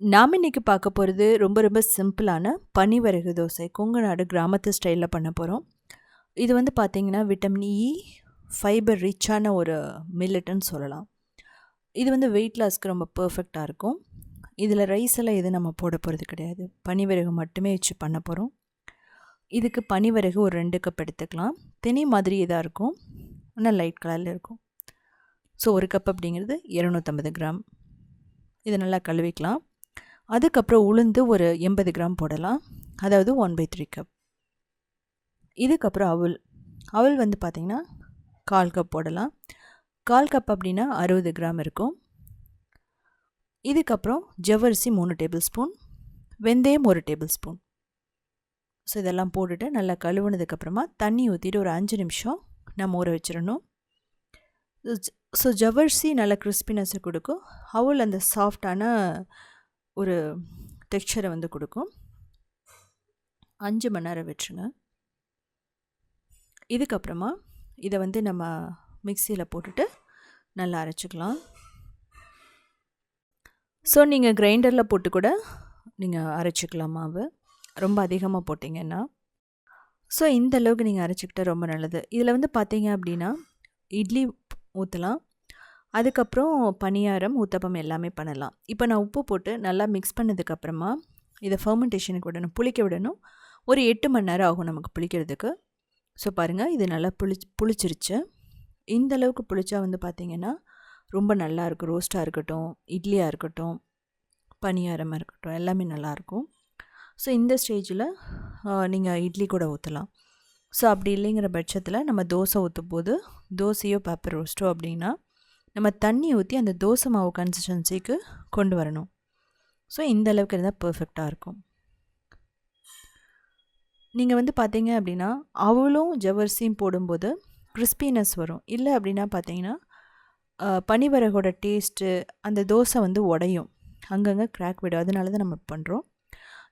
நாம் இன்றைக்கி பார்க்க போகிறது ரொம்ப ரொம்ப சிம்பிளான பனிவரகு தோசை கொங்கநாடு கிராமத்து ஸ்டைலில் பண்ண போகிறோம் இது வந்து பார்த்திங்கன்னா விட்டமின் இ ஃபைபர் ரிச்சான ஒரு மில்லட்டுன்னு சொல்லலாம். இது வந்து வெயிட் லாஸ்க்கு ரொம்ப பர்ஃபெக்டாக இருக்கும். இதில் ரைஸ் எல்லாம் எதுவும் நம்ம போட போகிறது கிடையாது. பனிவரகு மட்டுமே வச்சு பண்ண போகிறோம் இதுக்கு பனிவரகு ஒரு ரெண்டு கப் எடுத்துக்கலாம். தினி மாதிரி இதாக இருக்கும். ஆனால் லைட் கலரில் இருக்கும். ஸோ ஒரு கப் அப்படிங்கிறது இரநூத்தம்பது கிராம். இதை நல்லா கழுவிக்கலாம். அதுக்கப்புறம் உளுந்து ஒரு எண்பது கிராம் போடலாம். அதாவது ஒன் பை த்ரீ கப் இதுக்கப்புறம் அவல். அவல் வந்து பார்த்திங்கன்னா கால் கப் போடலாம். கால் கப் அப்படின்னா அறுபது கிராம் இருக்கும். இதுக்கப்புறம் ஜவ்வரிசி மூணு டேபிள் ஸ்பூன் வெந்தயம் ஒரு டேபிள் ஸ்பூன் ஸோ இதெல்லாம் போட்டுட்டு நல்லா கழுவுனதுக்கப்புறமா தண்ணி ஊற்றிட்டு ஒரு அஞ்சு நிமிஷம் நம்ம ஊற வச்சிடணும். ஸோ ஜவ்வரிசி நல்ல கிறிஸ்பினஸை கொடுக்கும். அவள் அந்த சாஃப்டான ஒரு டெக்ஸ்சரை வந்து கொடுக்கும். அஞ்சு மணி நேரம் விட்டுருங்க இதுக்கப்புறமா இதை வந்து நம்ம மிக்சியில் போட்டுட்டு நல்லா அரைச்சிக்கலாம். ஸோ நீங்கள் கிரைண்டரில் போட்டு கூட நீங்கள் அரைச்சிக்கலாம் மாவு. ரொம்ப அதிகமாக போட்டிங்கன்னா. ஸோ இந்த அளவுக்கு நீங்கள் அரைச்சிக்கிட்டால் ரொம்ப நல்லது. இதில் வந்து பார்த்தீங்க அப்படின்னா இட்லி ஊற்றலாம் அதுக்கப்புறம் பணியாரம் ஊத்தப்பம் எல்லாமே பண்ணலாம். இப்போ நான் உப்பு போட்டு நல்லா மிக்ஸ் பண்ணதுக்கப்புறமா இதை ஃபர்மெண்டேஷனுக்கு விடணும் புளிக்க விடணும். ஒரு எட்டு மணி நேரம் ஆகும் நமக்கு புளிக்கிறதுக்கு. ஸோ பாருங்கள் இது நல்லா புளி புளிச்சிருச்சு. இந்த அளவுக்கு புளிச்சா வந்து பார்த்திங்கன்னா ரொம்ப நல்லாயிருக்கும் ரோஸ்ட்டாக இருக்கட்டும் இட்லியாக இருக்கட்டும் பணியாரமாக இருக்கட்டும் எல்லாமே நல்லாயிருக்கும் ஸோ இந்த ஸ்டேஜில் நீங்கள் இட்லி கூட ஊற்றலாம் ஸோ அப்படி இல்லைங்கிற பட்சத்தில் நம்ம தோசை ஊற்றும் போது தோசையோ பேப்பர் ரோஸ்ட்டோ அப்படின்னா நம்ம தண்ணி ஊற்றி அந்த தோசை மாவு கன்சிஸ்டன்சிக்கு கொண்டு வரணும். ஸோ இந்த அளவுக்கு இருந்தால் பர்ஃபெக்டாக இருக்கும். நீங்கள் வந்து பார்த்தீங்க அப்படின்னா அவளும் ஜவர்சியும் போடும்போது கிறிஸ்பினஸ் வரும். இல்லை அப்படின்னா பார்த்தீங்கன்னா பனிவரகோட டேஸ்ட்டு அந்த தோசை வந்து உடையும். அங்கங்கே கிராக் விடும். அதனால தான் நம்ம பண்ணுறோம்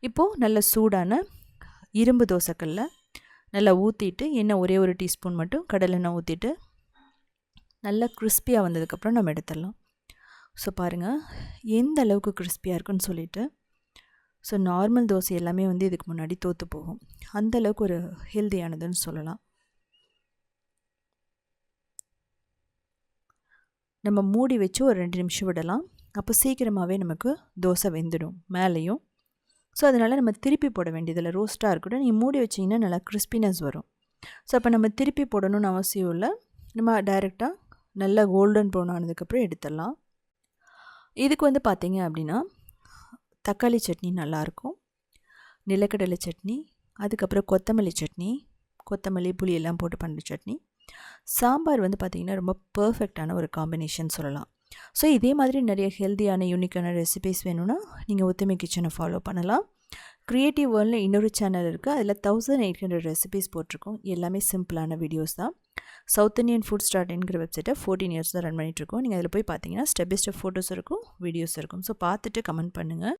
இப்போது நல்ல சூடான இரும்பு தோசைக்கல்ல நல்லா ஊற்றிட்டு எண்ணெய் ஒரே ஒரு டீஸ்பூன் மட்டும் கடலெண்ணெய் ஊற்றிட்டு நல்லா கிறிஸ்பியாக வந்ததுக்கப்புறம் நம்ம எடுத்துடலாம். ஸோ பாருங்கள் எந்த அளவுக்கு கிறிஸ்பியாக இருக்குன்னு சொல்லிவிட்டு ஸோ நார்மல் தோசை எல்லாமே வந்து இதுக்கு முன்னாடி தோற்று போகும். அந்த அளவுக்கு ஒரு ஹெல்த்தியானதுன்னு சொல்லலாம். நம்ம மூடி வச்சு ஒரு ரெண்டு நிமிஷம் விடலாம். அப்போ சீக்கிரமாகவே நமக்கு தோசை வெந்துடும் மேலேயும். ஸோ அதனால் நம்ம திருப்பி போட வேண்டியதில்லை ரோஸ்ட்டாக இருக்கட்டும் நீங்கள் மூடி வச்சிங்கன்னா நல்லா கிறிஸ்பினஸ் வரும். ஸோ அப்போ நம்ம திருப்பி போடணும்னு அவசியம் இல்லை. நம்ம டைரெக்டாக நல்லா கோல்டன் ப்ரௌன் ஆனதுக்கப்புறம் எடுத்துடலாம். இதுக்கு வந்து பார்த்திங்க அப்படின்னா தக்காளி சட்னி நல்லாயிருக்கும். நிலக்கடலை சட்னி அதுக்கப்புறம் கொத்தமல்லி சட்னி கொத்தமல்லி புளி எல்லாம் போட்டு பண்ணுற சட்னி. சாம்பார் வந்து பார்த்திங்கன்னா ரொம்ப பர்ஃபெக்டான ஒரு காம்பினேஷன் சொல்லலாம். ஸோ இதே மாதிரி நிறைய ஹெல்த்தியான யூனிக்கான ரெசிபிஸ் வேணும்னா நீங்கள் ஒத்துமை கிச்சனை ஃபாலோ பண்ணலாம். க்ரியேட்டிவ் வேர்ல்டில் இன்னொரு சேனல் இருக்குது அதில் தௌசண்ட் எயிட் ஹண்ட்ரட் ரெசிபிஸ் போட்டிருக்கோம். எல்லாமே சிம்பிளான வீடியோஸ் தான். சவுத் இண்டியன் ஃபுட் ஸ்டார்ட் என்கிற வெப்சைட்டை ஃபோர்டீன் இயர்ஸ் தான் ரன் பண்ணிகிட்ருக்கோம் நீங்கள் அதில் போய் பார்த்தீங்கன்னா ஸ்டெப் பை ஸ்டெப் ஃபோட்டோஸ் இருக்கும் வீடியோஸ் இருக்கும். ஸோ பார்த்துட்டு கமெண்ட் பண்ணுங்கள்